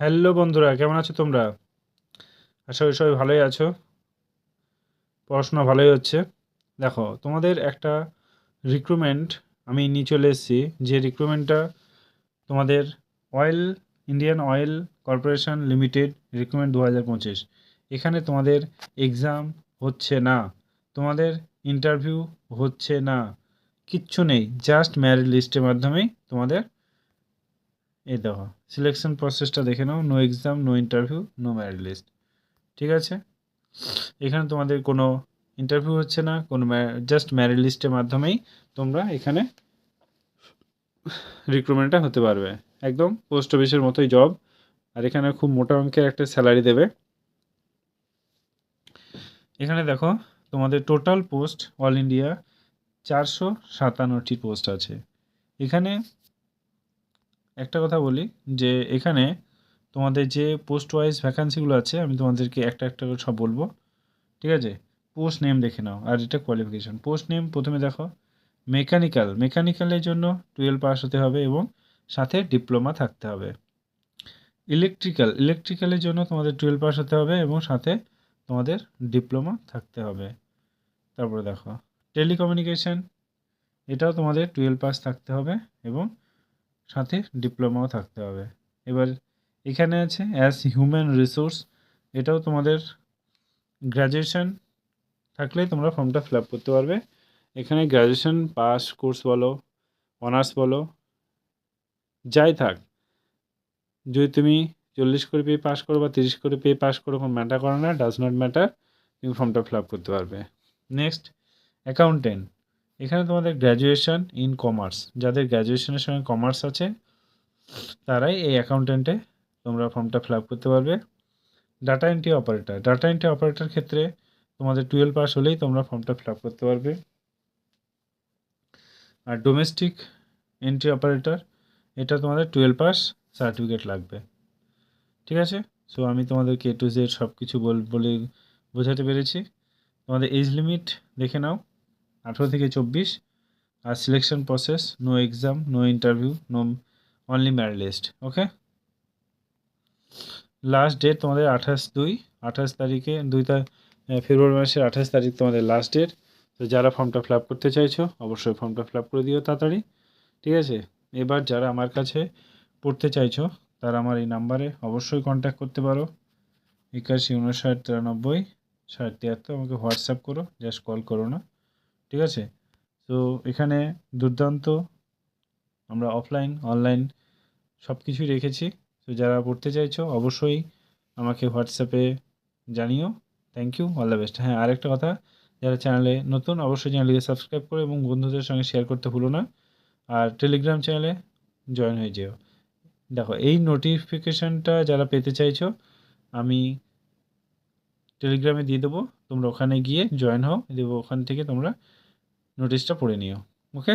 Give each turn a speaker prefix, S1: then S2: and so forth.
S1: Hello বন্ধুরা, কেমন আছো তোমরা? আশা করি সবাই ভালোই আছো। পড়াশোনা ভালোই হচ্ছে। দেখো, তোমাদের একটা রিক্রুটমেন্ট আমি নিয়ে চলে এসেছি। যে রিক্রুটমেন্টটা তোমাদের oil Indian oil corporation limited recruitment দু হাজার পঁচিশ। এখানে তোমাদের এক্সাম হচ্ছে না। তোমাদের ইন্টারভিউ হচ্ছে না। কিচ্ছু নেই। জাস্ট ম্যারিট লিস্টের মাধ্যমেই তোমাদের এই দেখো সিলেকশন প্রসেসটা দেখে নাও no exam no interview no merit list ঠিক আছে? এখানে তোমাদের কোনো ইন্টারভিউ হচ্ছে না, কোনো জাস্ট ম্যারিট লিস্টের মাধ্যমেই তোমরা এখানে রিক্রুটমেন্টটা হতে পারবে। একদম পোস্ট অফিসের মতোই জব আর এখানে খুব মোটা অঙ্কের একটা স্যালারি দেবে। এখানে দেখো, তোমাদের টোটাল পোস্ট অল ইন্ডিয়া চারশো সাতান্নটি পোস্ট আছে। এখানে একটা কথা বলি যে এখানে তোমাদের যে পোস্ট ওয়াইজ ভ্যাকান্সিগুলো আছে, আমি তোমাদেরকে একটা একটা করে সব বলব। ঠিক আছে? পোস্ট নেম দেখে নাও, আর এটা কোয়ালিফিকেশন পোস্ট নেম প্রথমে দেখো মেকানিক্যাল মেকানিক্যালের জন্য টুয়েলভ পাস হতে হবে এবং সাথে ডিপ্লোমা থাকতে হবে। ইলেকট্রিক্যাল ইলেকট্রিক্যালের জন্য তোমাদের টুয়েলভ পাস হতে হবে এবং সাথে তোমাদের ডিপ্লোমা থাকতে হবে। তারপরে দেখো টেলিকমিউনিকেশন এটাও তোমাদের টুয়েলভ পাস থাকতে হবে এবং সাথে ডিপ্লোমাও থাকতে হবে। এবার এখানে আছে অ্যাজ হিউম্যান রিসোর্স এটাও তোমাদের গ্র্যাজুয়েশন থাকলেই তোমরা ফর্মটা ফিল আপ করতে পারবে। এখানে গ্র্যাজুয়েশন পাস কোর্স বলো অনার্স বলো, যাই থাক। যদি তুমি চল্লিশ করে পেয়ে পাস করো বা তিরিশ করে পেয়ে পাস করো, কোনো ম্যাটার করে না ডাজ নট ম্যাটার তুমি ফর্মটা ফিল আপ করতে পারবে। নেক্সট অ্যাকাউন্টেন্ট এখানে তোমাদের গ্র্যাজুয়েশন ইন কমার্স যাদের গ্র্যাজুয়েশনের সঙ্গে কমার্স আছে, তারাই এই অ্যাকাউন্টেন্টে তোমরা ফর্মটা ফিল করতে পারবে। Data entry operator data entry operator ক্ষেত্রে তোমাদের টুয়েলভ পাস হলেই তোমরা ফর্মটা ফিল করতে পারবে। আর ডোমেস্টিক এন্ট্রি অপারেটর এটা তোমাদের টুয়েলভ পাস সার্টিফিকেট লাগবে। ঠিক আছে? সো আমি তোমাদেরকে এ টু জেড সব কিছু বলে বোঝাতে পেরেছি। তোমাদের এজ লিমিট দেখে নাও। আঠেরো থেকে চব্বিশ। আর selection process no exam no interview no only merit list okay last date তোমাদের আঠাশ দুই, আঠাশ তারিখে দুই ফেব্রুয়ারি মাসের আঠাশ তারিখ তোমাদের লাস্ট ডেট তো যারা ফর্মটা ফিল করতে চাইছো, অবশ্যই ফর্মটা ফিল করে দিও তাড়াতাড়ি, ঠিক আছে? এবার যারা আমার কাছে পড়তে চাইছো, তারা আমার এই নাম্বারে অবশ্যই কন্ট্যাক্ট করতে পারো। একাশি, উনষাট, তিরানব্বই, ষাট, তিয়াত্তর, আমাকে হোয়াটসঅ্যাপ করো জাস্ট কল করো না। ঠিক আছে? তো এখানে দুর্দান্ত, আমরা অফলাইন অনলাইন সব কিছুই রেখেছি। তো যারা পড়তে চাইছো, অবশ্যই আমাকে হোয়াটসঅ্যাপে জানিও। Thank you all the best হ্যাঁ আরেকটা কথা, যারা চ্যানেলে নতুন, অবশ্যই চ্যানেলটিকে সাবস্ক্রাইব করো এবং বন্ধুদের সঙ্গে শেয়ার করতে ভুলো না। আর টেলিগ্রাম চ্যানেলে জয়েন হয়ে যেও। দেখো, এই নোটিফিকেশানটা যারা পেতে চাইছো, আমি টেলিগ্রামে দিয়ে দেবো। তোমরা ওখানে গিয়ে জয়েন হও। দেবো ওখান থেকে তোমরা নোটিশটা পড়ে নিও। ওকে